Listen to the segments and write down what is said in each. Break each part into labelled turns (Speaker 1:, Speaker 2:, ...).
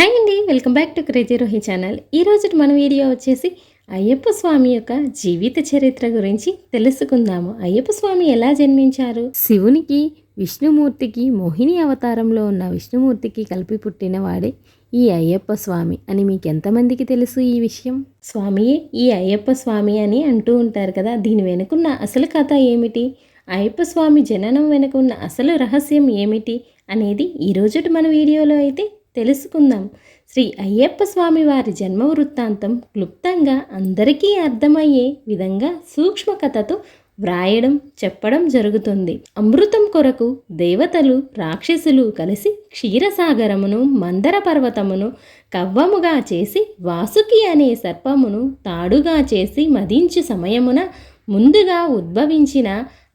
Speaker 1: Hi అండి welcome back to crazy Rohi channel. ఈరోజు మన వీడియో వచ్చేసి అయ్యప్ప స్వామి యొక్క జీవిత చరిత్ర గురించి తెలుసుకుందాము. అయ్యప్ప స్వామి ఎలా జన్మించారు? శివునికి విష్ణుమూర్తికి మోహిని అవతారంలో ఉన్న విష్ణుమూర్తికి కలిపి పుట్టిన వాడే ఈ అయ్యప్ప స్వామి అని మీకు ఎంతమందికి తెలుసు ఈ విషయం? స్వామియే ఈ అయ్యప్ప స్వామి అని అంటూ ఉంటారు కదా దీని వెనుకున్న అసలు కథ ఏమిటి? అయ్యప్ప స్వామి జననం వెనుకున్న అసలు రహస్యం ఏమిటి? అనేది ఈరోజు మన వీడియోలో అయితే తెలుసుకుందాం. శ్రీ అయ్యప్ప స్వామి వారి జన్మ వృత్తాంతం క్లుప్తంగా అందరికీ అర్థమయ్యే విధంగా సూక్ష్మ కథతో వ్రాయడం చెప్పడం జరుగుతుంది. అమృతం కొరకు దేవతలు రాక్షసులు కలిసి క్షీరసాగరమును మందర పర్వతమును కవ్వముగా చేసి వాసుకి అనే సర్పమును తాడుగా చేసి మదించు సమయమున ముందుగా ఉద్భవించిన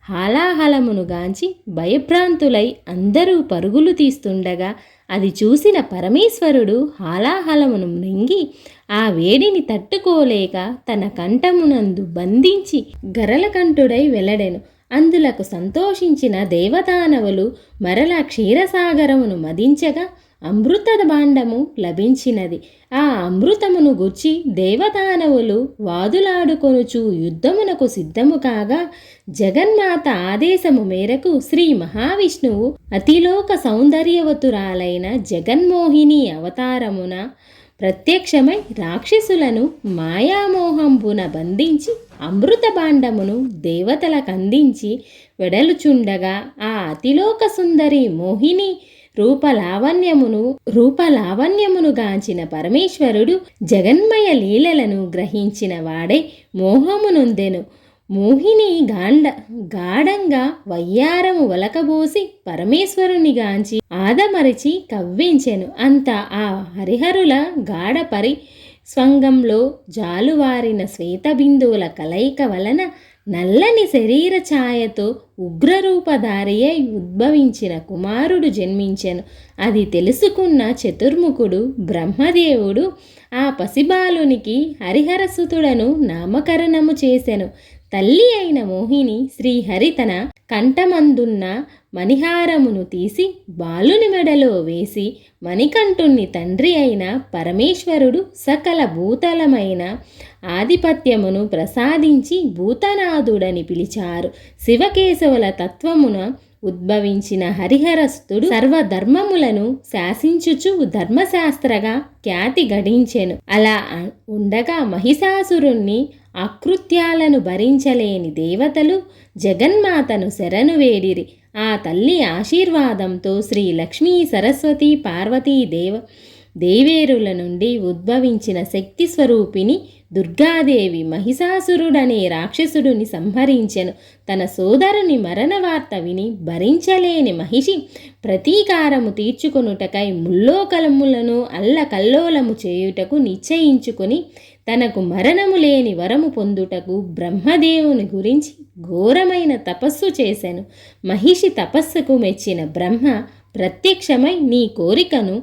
Speaker 1: హాలాహలమును గాంచి భయభ్రాంతులై అందరూ పరుగులు తీస్తుండగా అది చూసిన పరమేశ్వరుడు హాలాహలమును మృంగి ఆ వేడిని తట్టుకోలేక తన కంఠమునందు బంధించి గరలకంఠుడై వెల్లడెను అందులకు సంతోషించిన దేవదానవులు మరల క్షీరసాగరమును మదించగా అమృత భాండము లభించినది. ఆ అమృతమును గుర్చి దేవదానవులు వాదులాడుకొనుచు యుద్ధమునకు సిద్ధము కాగా జగన్మాత ఆదేశము మేరకు శ్రీ మహావిష్ణువు అతిలోక సౌందర్యవతురాలైన జగన్మోహిని అవతారమున ప్రత్యక్షమై రాక్షసులను మాయామోహంబున బంధించి అమృత భాండమును దేవతలకు అందించి వెడలుచుండగా ఆ అతిలోక సుందరి మోహిని రూపలావణ్యమును రూపలావణ్యమును గాంచిన పరమేశ్వరుడు జగన్మయ లీలలను గ్రహించిన వాడే మోహమునుందెను. మోహిని గాండ గాఢంగా వయ్యారము వలకబోసి పరమేశ్వరుని గాంచి ఆదమరిచి కవ్వించెను. అంత ఆ హరిహరుల గాఢ పరి స్వంగంలో జాలువారిన శ్వేతబిందువుల కలయిక వలన నల్లని శరీర ఛాయతో ఉగ్రరూపధారి అయి ఉద్భవించిన కుమారుడు జన్మించెను. అది తెలుసుకున్న చతుర్ముఖుడు బ్రహ్మదేవుడు ఆ పసిబాలునికి హరిహరసుతుడను నామకరణము చేసెను. తల్లి అయిన మోహిని శ్రీహరి తన కంఠమందున్న మణిహారమును తీసి బాలుని మెడలో వేసి మణికంఠుణ్ణి తండ్రి అయిన పరమేశ్వరుడు సకల భూతలమైన ఆధిపత్యమును ప్రసాదించి భూతనాథుడని పిలిచారు. శివకేశవుల తత్వమున ఉద్భవించిన హరిహరస్తుడు సర్వధర్మములను శాసించుచు ధర్మశాస్త్రగా ఖ్యాతి గడించెను అలా ఉండగా మహిషాసురుణ్ణి అకృత్యాలను భరించలేని దేవతలు జగన్మాతను శరణు వేడిరి. ఆ తల్లి ఆశీర్వాదంతో శ్రీ లక్ష్మీ సరస్వతి పార్వతీ దేవ దేవేరుల నుండి ఉద్భవించిన శక్తి స్వరూపిణి దుర్గాదేవి మహిషాసురుడనే రాక్షసుడిని సంహరించెను. తన సోదరుని మరణ వార్త విని భరించలేని మహిషి ప్రతీకారము తీర్చుకొనుటకై ముల్లోకలములను అల్లకల్లోలము చేయుటకు నిశ్చయించుకుని తనకు మరణము లేని వరము పొందుటకు బ్రహ్మదేవుని గురించి ఘోరమైన తపస్సు చేశాను మహిషి తపస్సుకు మెచ్చిన బ్రహ్మ ప్రత్యక్షమై నీ కోరికను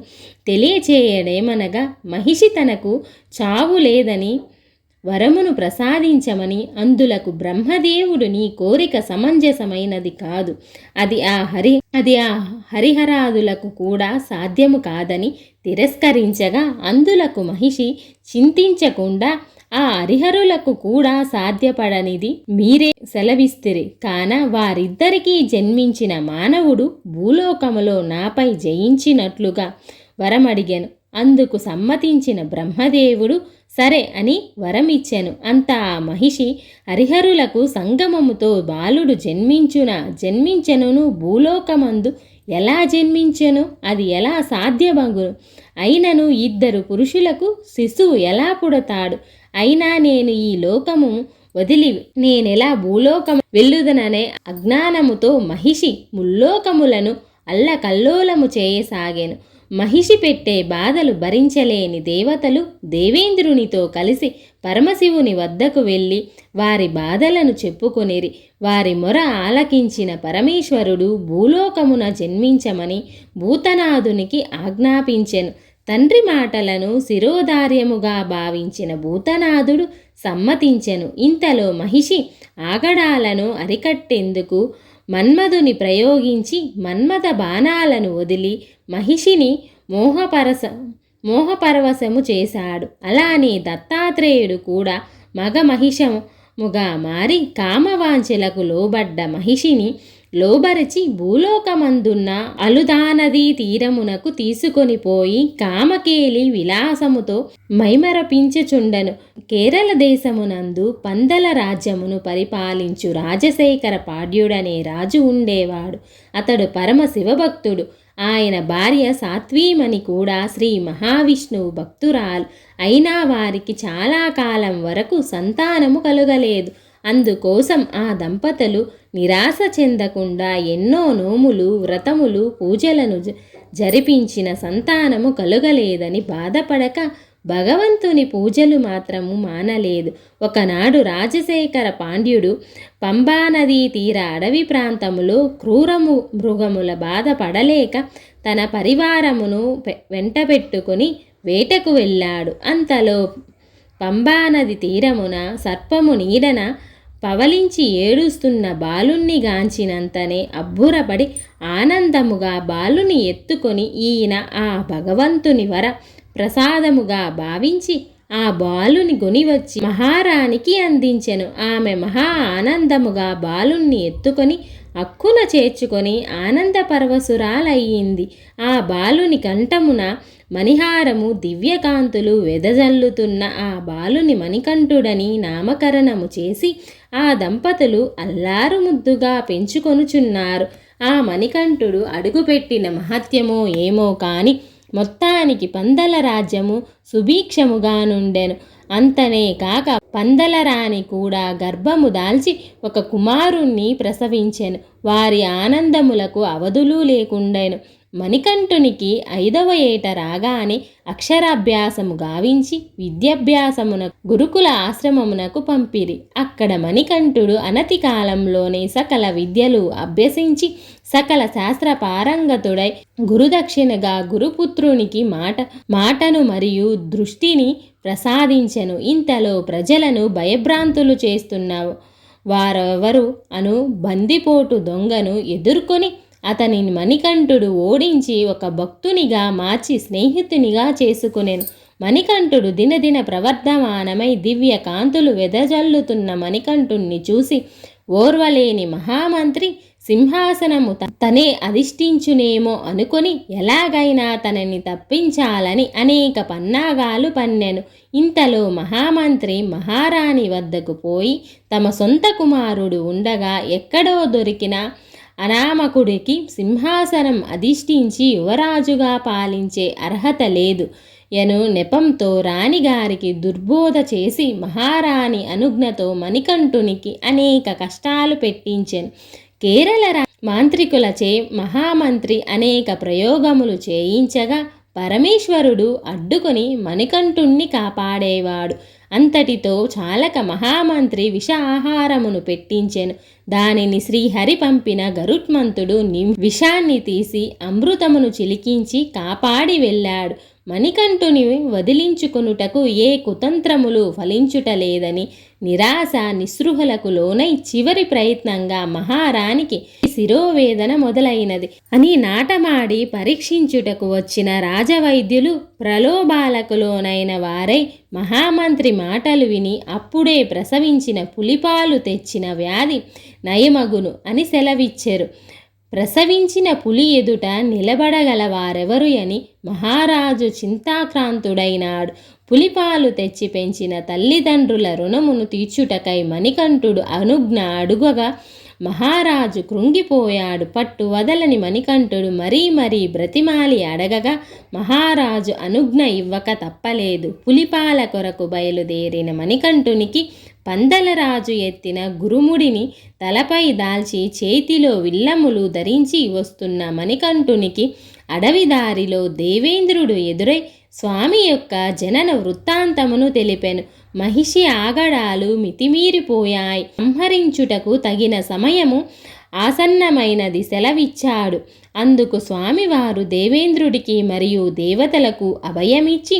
Speaker 1: తెలియచేయడేమనగా మహిషి తనకు చావు లేదని వరమును ప్రసాదించమని అందులకు బ్రహ్మదేవుడు నీ కోరిక సమంజసమైనది కాదు. అది ఆ హరి అది ఆ హరిహరాదులకు కూడా సాధ్యము కాదని తిరస్కరించగా అందులకు మహిషి చింతించకుండా ఆ హరిహరులకు కూడా సాధ్యపడనిది మీరే సెలవిస్తిరి. కాన వారిద్దరికీ జన్మించిన మానవుడు భూలోకములో నాపై జయించినట్లుగా వరమడిగాను. అందుకు సమ్మతించిన బ్రహ్మదేవుడు సరే అని వరమిచ్చాను. అంత ఆ మహిషి హరిహరులకు సంగమముతో బాలుడు జన్మించున జన్మించెనును భూలోకమందు ఎలా జన్మించెను? అది ఎలా సాధ్యమగును? అయినను ఇద్దరు పురుషులకు శిశువు ఎలా పుడతాడు? అయినా నేను ఈ లోకము వదిలి నేనెలా భూలోకం వెళ్ళుదననే అజ్ఞానముతో మహిషి ముల్లోకములను అల్లకల్లోలము చేయసాగాను. మహిషి పెట్టే బాధలు భరించలేని దేవతలు దేవేంద్రునితో కలిసి పరమశివుని వద్దకు వెళ్ళి వారి బాధలను చెప్పుకొనిరి. వారి మొర ఆలకించిన పరమేశ్వరుడు భూలోకమున జన్మించమని భూతనాథునికి ఆజ్ఞాపించెను. తండ్రి మాటలను శిరోధార్యముగా భావించిన భూతనాథుడు సమ్మతించెను. ఇంతలో మహిషి ఆగడాలను అరికట్టేందుకు మన్మధుని ప్రయోగించి మన్మథ బాణాలను వదిలి మహిషిని మోహపరస మోహపరవశము చేశాడు. అలానే దత్తాత్రేయుడు కూడా మగ మహిషముగా మారి కామవాంఛలకు లోబడ్డ మహిషిని లోబరచి భూలోకమందున్న అలుదానదీ తీరమునకు తీసుకొని పోయి కామకేలి విలాసముతో మైమరపించుచుండెను. కేరళ దేశమునందు పందల రాజ్యమును పరిపాలించు రాజశేఖర పాడ్యుడనే రాజు ఉండేవాడు. అతడు పరమ శివభక్తుడు. ఆయన భార్య సాత్వీమణి కూడా శ్రీ మహావిష్ణువు భక్తురాలు. అయినా వారికి చాలా కాలం వరకు సంతానము కలుగలేదు. అందుకోసం ఆ దంపతులు నిరాశ చెందకుండా ఎన్నో నోములు వ్రతములు పూజలను జ- జరిపించిన సంతానము కలుగలేదని బాధపడక భగవంతుని పూజలు మాత్రము మానలేదు. ఒకనాడు రాజశేఖర పాండ్యుడు పంబానదీ తీర అడవి ప్రాంతములో క్రూరము మృగముల బాధపడలేక తన పరివారమును వెంటబెట్టుకుని వేటకు వెళ్ళాడు. అంతలో పంబానది తీరమున సర్పము నీడన పవలించి ఏడుస్తున్న బాలుణ్ణి గాంచినంతనే అబ్బురపడి ఆనందముగా బాలుని ఎత్తుకొని ఈయన ఆ భగవంతుని వర ప్రసాదముగా భావించి ఆ బాలుని గొనివచ్చి మహారాణికి అందించెను. ఆమె మహా ఆనందముగా బాలుణ్ణి ఎత్తుకొని అక్కున చేర్చుకొని ఆనంద పరవశురాలయ్యింది. ఆ బాలుని కంఠమున మణిహారము దివ్యకాంతులు వెదజల్లుతున్న ఆ బాలుని మణికంఠుడని నామకరణము చేసి ఆ దంపతులు అల్లారు ముద్దుగా పెంచుకొనుచున్నారు. ఆ మణికంఠుడు అడుగుపెట్టిన మహత్యమో ఏమో కాని మొత్తానికి పందల రాజ్యము సుభీక్షముగా నుండెను. అంతనే కాక పందల రాణి కూడా గర్భము దాల్చి ఒక కుమారుణ్ణి ప్రసవించెను. వారి ఆనందములకు అవధులు లేకుండెను. మణికంఠునికి ఐదవ ఏట రాగానే అక్షరాభ్యాసము గావించి విద్యాభ్యాసమున గురుకుల ఆశ్రమమునకు పంపిరి. అక్కడ మణికంఠుడు అనతి కాలంలోనే సకల విద్యలు అభ్యసించి సకల శాస్త్ర పారంగతుడై గురుదక్షిణగా గురుపుత్రునికి మాట మాటను మరియు దృష్టిని ప్రసాదించెను. ఇంతలో ప్రజలను భయభ్రాంతులు చేస్తున్నావు వారెవరు అను బందిపోటు దొంగను ఎదుర్కొని అతనిని మణికంఠుడు ఓడించి ఒక భక్తునిగా మార్చి స్నేహితునిగా చేసుకునేను. మణికంఠుడు దినదిన ప్రవర్ధమానమై దివ్య కాంతులు వెదజల్లుతున్న మణికంఠుణ్ణి చూసి ఓర్వలేని మహామంత్రి సింహాసనము తనే అధిష్ఠించునేమో అనుకొని ఎలాగైనా తనని తప్పించాలని అనేక పన్నాగాలు పన్నెను. ఇంతలో మహామంత్రి మహారాణి వద్దకు పోయి తమ సొంత కుమారుడు ఉండగా ఎక్కడో దొరికిన అనామకుడికి సింహాసనం అధిష్ఠించి యువరాజుగా పాలించే అర్హత లేదు. యను నెపంతో రాణిగారికి దుర్బోధ చేసి మహారాణి అనుజ్ఞతో మణికంఠునికి అనేక కష్టాలు పెట్టించెను. కేరళ మాంత్రికులచే మహామంత్రి అనేక ప్రయోగములు చేయించగా పరమేశ్వరుడు అడ్డుకొని మణికంఠుణ్ణి కాపాడేవాడు. అంతటితో చాలక మహామంత్రి విష ఆహారమును పెట్టించెను. దానిని శ్రీహరి పంపిన గరుత్మంతుడు విషాన్ని తీసి అమృతమును చిలికించి కాపాడి వెళ్ళాడు. మణికంఠుని వదిలించుకొనుటకు ఏ కుతంత్రములు ఫలించుటలేదని నిరాశ నిస్పృహలకు లోనై చివరి ప్రయత్నంగా మహారాణికి శిరోవేదన మొదలైనది. అని నాటమాడి పరీక్షించుటకు వచ్చిన రాజవైద్యులు ప్రలోభాలకు లోనైన వారై మహామంత్రి మాటలు విని అప్పుడే ప్రసవించిన పులిపాలు తెచ్చిన వ్యాధి నయమగును అని సెలవిచ్చారు. ప్రసవించిన పులి ఎదుట నిలబడగల వారెవరు అని మహారాజు చింతాక్రాంతుడైనాడు. పులిపాలు తెచ్చి పెంచిన తల్లిదండ్రుల రుణమును తీర్చుటకై మణికంఠుడు అనుజ్ఞ అడుగగా మహారాజు కృంగిపోయాడు పట్టు వదలని మణికంఠుడు మరీ మరీ బ్రతిమాలి అడగగా మహారాజు అనుజ్ఞ ఇవ్వక తప్పలేదు. పులిపాల కొరకు బయలుదేరిన మణికంఠునికి పందలరాజు ఎత్తిన గురుముడిని తలపై దాల్చి చేతిలో విల్లములు ధరించి వస్తున్న మణికంఠునికి అడవి దారిలో దేవేంద్రుడు ఎదురై స్వామి యొక్క జనన వృత్తాంతమును తెలిపెను. మహిషి ఆగడాలు మితిమీరిపోయాయి. సంహరించుటకు తగిన సమయము ఆసన్నమైనది సెలవిచ్చాడు అందుకు స్వామివారు దేవేంద్రుడికి మరియు దేవతలకు అభయమిచ్చి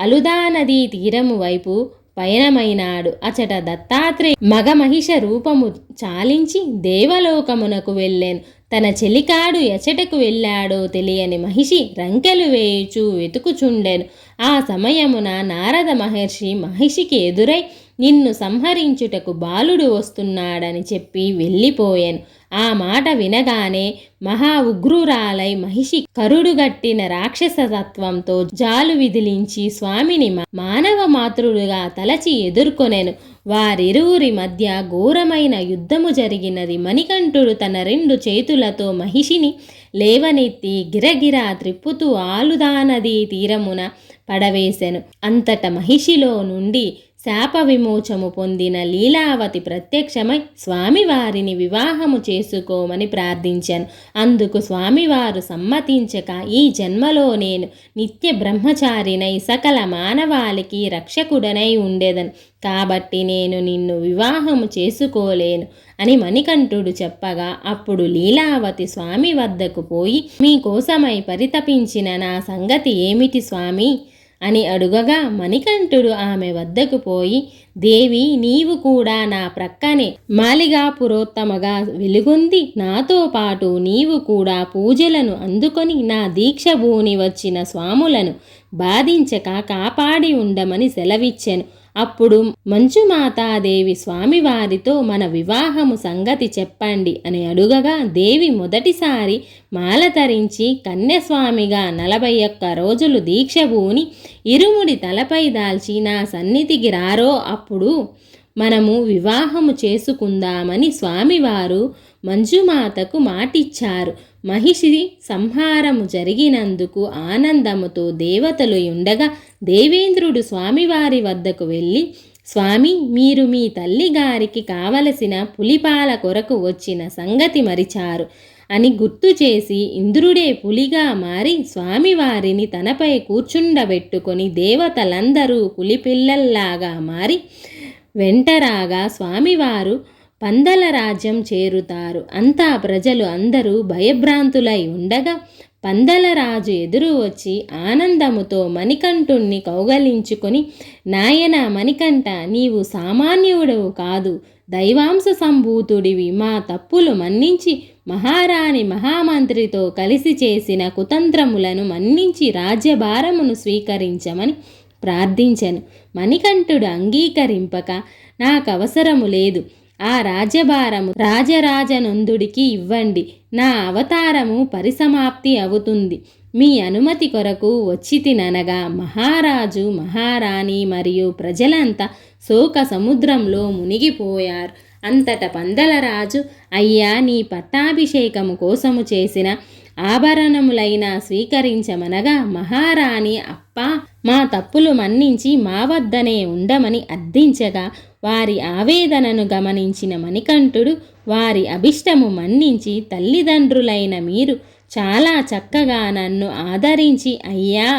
Speaker 1: అలుదా నదీ తీరము వైపు పయనమైనాడు. అచట దత్తాత్రేయ మగ మహిష రూపము చాలించి దేవలోకమునకు వెళ్ళాను. తన చెలికాడు ఎచటకు వెళ్ళాడో తెలియని మహిషి రంకెలు వేయుచు వెతుకుచుండెను. ఆ సమయమున నారద మహర్షి మహిషికి ఎదురై నిన్ను సంహరించుటకు బాలుడు వస్తున్నాడని చెప్పి వెళ్ళిపోయాను. ఆ మాట వినగానే మహా ఉగ్రురాలై మహిషి కరుడుగట్టిన రాక్షస తత్వంతో జాలు విదిలించి స్వామిని మానవ మాతృడుగా తలచి ఎదుర్కొనెను. వారిరువురి మధ్య ఘోరమైన యుద్ధము జరిగినది మణికంఠుడు తన రెండు చేతులతో మహిషిని లేవనెత్తి గిరగిరా త్రిప్పుతూ ఆలుదానది తీరమున పడవేశాను అంతట మహిషిలో నుండి శాప విమోచము పొందిన లీలావతి ప్రత్యక్షమై స్వామివారిని వివాహము చేసుకోమని ప్రార్థించాను. అందుకు స్వామివారు సమ్మతించక ఈ జన్మలో నేను నిత్య బ్రహ్మచారినై సకల మానవాళికి రక్షకుడనై ఉండేదను. కాబట్టి నేను నిన్ను వివాహము చేసుకోలేను అని మణికంఠుడు చెప్పగా అప్పుడు లీలావతి స్వామి వద్దకు పోయి మీకోసమై పరితపించిన నా సంగతి ఏమిటి స్వామి? అని అడుగగా మణికంఠుడు ఆమె వద్దకు పోయి దేవి నీవు కూడా నా ప్రక్కనే మాలిగా పురోత్తమగా వెలుగొంది. నాతో పాటు నీవు కూడా పూజలను అందుకొని నా దీక్ష భూని వచ్చిన స్వాములను బాధించక కాపాడి ఉండమని సెలవిచ్చెను. అప్పుడు మంచుమాతాదేవి స్వామివారితో మన వివాహము సంగతి చెప్పండి అని అడుగగా దేవి మొదటిసారి మాల ధరించి కన్యస్వామిగా నలభై ఒక్క రోజులు దీక్ష భూని ఇరుముడి తలపై దాల్చి నా సన్నిధికి రారో అప్పుడు మనము వివాహము చేసుకుందామని స్వామివారు మంజుమాతకు మాటిచ్చారు. మహిషి సంహారము జరిగినందుకు ఆనందముతో దేవతలు ఉండగా దేవేంద్రుడు స్వామివారి వద్దకు వెళ్ళి స్వామి మీరు మీ తల్లిగారికి కావలసిన పులిపాల కొరకు వచ్చిన సంగతి మరిచారు అని గుర్తు చేసి ఇంద్రుడే పులిగా మారి స్వామివారిని తనపై కూర్చుండబెట్టుకొని దేవతలందరూ పులిపిల్లల్లాగా మారి వెంటరాగా స్వామివారు పందల రాజ్యం చేరుతారు. అంతా ప్రజలు అందరూ భయభ్రాంతులై ఉండగా పందలరాజు ఎదురు వచ్చి ఆనందముతో మణికంఠుణ్ణి కౌగలించుకొని నాయన మణికంఠ నీవు సామాన్యుడవు కాదు. దైవాంశ సంభూతుడివి. మా తప్పులు మన్నించి మహారాణి మహామంత్రితో కలిసి చేసిన కుతంత్రములను మన్నించి రాజ్యభారమును స్వీకరించమని ప్రార్థించను. మణికంఠుడు అంగీకరింపక నాకు అవసరము లేదు. ఆ రాజ్యభారము రాజరాజనందుడికి ఇవ్వండి. నా అవతారము పరిసమాప్తి అవుతుంది. మీ అనుమతి కొరకు వచ్చి తిననగా మహారాజు మహారాణి మరియు ప్రజలంతా శోక సముద్రంలో మునిగిపోయారు. అంతట పందలరాజు అయ్యా నీ పట్టాభిషేకము కోసము చేసిన ఆభరణములైనా స్వీకరించమనగా మహారాణి అప్ప మా తప్పులు మన్నించి మా వద్దనే ఉండమని అర్థించగా వారి ఆవేదనను గమనించిన మణికంఠుడు వారి అభిష్టము మన్నించి తల్లిదండ్రులైన మీరు చాలా చక్కగా నన్ను ఆదరించి అయ్యా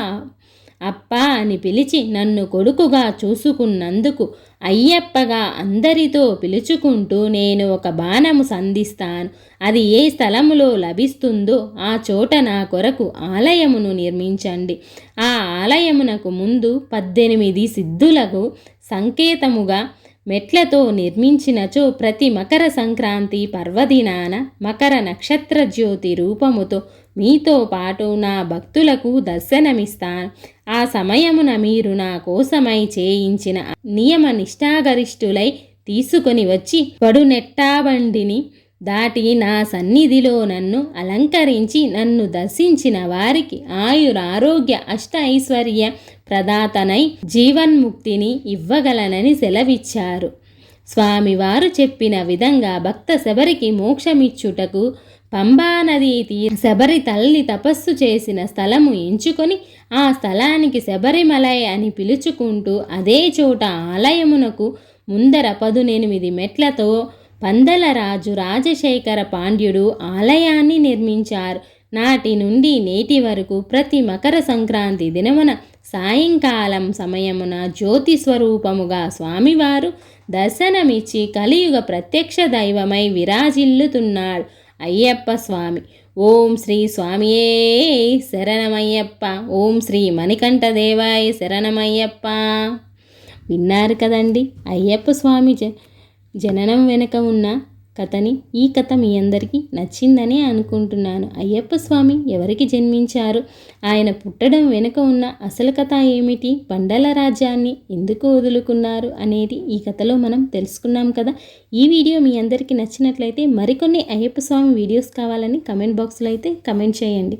Speaker 1: అప్ప అని పిలిచి నన్ను కొడుకుగా చూసుకున్నందుకు అయ్యప్పగా అందరితో పిలుచుకుంటూ నేను ఒక బాణము సంధిస్తాను. అది ఏ స్థలములో లభిస్తుందో ఆ చోట నా కొరకు ఆలయమును నిర్మించండి. ఆ ఆలయమునకు ముందు పద్దెనిమిది సిద్ధులకు సంకేతముగా మెట్లతో నిర్మించినచో ప్రతి మకర సంక్రాంతి పర్వదినాన మకర నక్షత్ర జ్యోతి రూపముతో మీతో పాటు నా భక్తులకు దర్శనమిస్తాను ఆ సమయమున మీరు నా కోసమై చేయించిన నియమ నిష్ఠాగరిష్ఠులై తీసుకొని వచ్చి పడునెట్టాబండిని దాటి నా సన్నిధిలో నన్ను అలంకరించి నన్ను దర్శించిన వారికి ఆయురారోగ్య అష్ట ఐశ్వర్య ప్రదాతనై జీవన్ముక్తిని ఇవ్వగలనని సెలవిచ్చారు. స్వామివారు చెప్పిన విధంగా భక్త శబరికి మోక్షమిచ్చుటకు పంబానది తీర శబరి తల్లి తపస్సు చేసిన స్థలము ఎంచుకొని ఆ స్థలానికి శబరిమలై అని పిలుచుకుంటూ అదే చోట ఆలయమునకు ముందర పదునెనిమిది మెట్లతో పందలరాజు రాజశేఖర పాండ్యుడు ఆలయాన్ని నిర్మించారు. నాటి నుండి నేటి వరకు ప్రతి మకర సంక్రాంతి దినమున సాయంకాలం సమయమున జ్యోతి స్వరూపముగా స్వామివారు దర్శనమిచ్చి కలియుగ ప్రత్యక్ష దైవమై విరాజిల్లుతున్నాడు. అయ్యప్ప స్వామి. ఓం శ్రీ స్వామియే శరణమయ్యప్ప. ఓం శ్రీ మణికంఠ దేవాయ శరణమయ్యప్ప. విన్నారు కదండి? అయ్యప్ప స్వామి జ జననం వెనుక ఉన్న కథని ఈ కథ మీ అందరికీ నచ్చిందనే అనుకుంటున్నాను. అయ్యప్ప స్వామి ఎవరికి జన్మించారు? ఆయన పుట్టడం వెనుక ఉన్న అసలు కథ ఏమిటి? బండల రాజ్యాన్ని ఎందుకు వదులుకున్నారు అనేది ఈ కథలో మనం తెలుసుకున్నాం కదా. ఈ వీడియో మీ అందరికీ నచ్చినట్లయితే మరికొన్ని అయ్యప్ప స్వామి వీడియోస్ కావాలని కమెంట్ బాక్స్లో అయితే కమెంట్ చేయండి.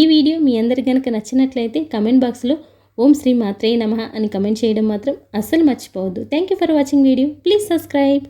Speaker 1: ఈ వీడియో మీ అందరికి కనుక నచ్చినట్లయితే కమెంట్ బాక్స్లో ఓం శ్రీ మాత్రే నమ అని కమెంట్ చేయడం మాత్రం అస్సలు మర్చిపోవద్దు. Thank you for watching video. Please subscribe.